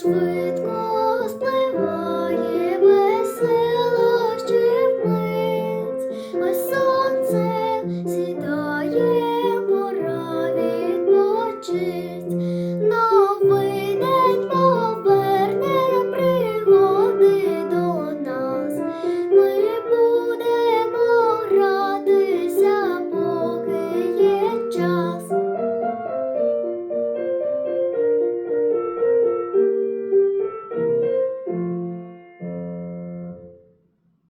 швидко спливає весело щепниць, ось сонце сідає пора відпочити.